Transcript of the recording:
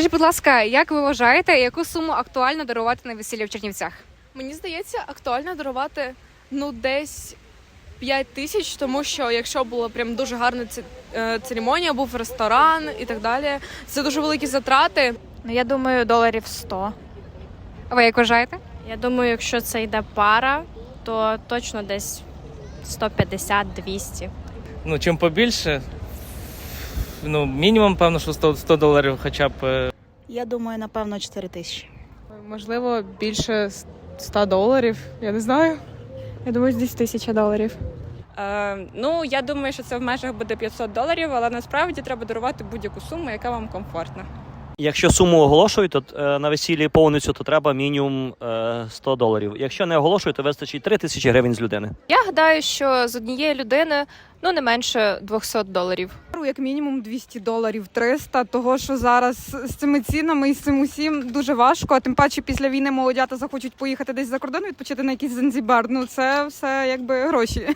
Скажіть, будь ласка, як ви вважаєте, яку суму актуально дарувати на весілля в Чернівцях? Мені здається, актуально дарувати ну десь 5 тисяч, тому що якщо була прям дуже гарна ці- е, церемонія, був ресторан і так далі. Це дуже великі затрати. Ну, я думаю, доларів 100. А ви як вважаєте? Я думаю, якщо це йде пара, то точно десь 150-200. Ну, чим побільше, ну, мінімум, певно, що 100, 100 доларів хоча б. е, Я думаю, напевно, 4 тисячі. Можливо, більше 100 доларів. Я не знаю. Я думаю, десь тисяча доларів. Е, ну, я думаю, що це в межах буде 500 доларів, але насправді треба дарувати будь-яку суму, яка вам комфортна. Якщо суму оголошують, то е, на весіллі повницю, то треба мінімум е, 100 доларів. Якщо не оголошують, то вистачить 3 тисячі гривень з людини. Я гадаю, що з однієї людини ну не менше 200 доларів. Як мінімум 200 доларів 300, того що зараз з цими цінами і з цим усім дуже важко. А тим паче після війни молодята захочуть поїхати десь за кордон відпочити на якийсь Занзібар. Ну це все якби гроші.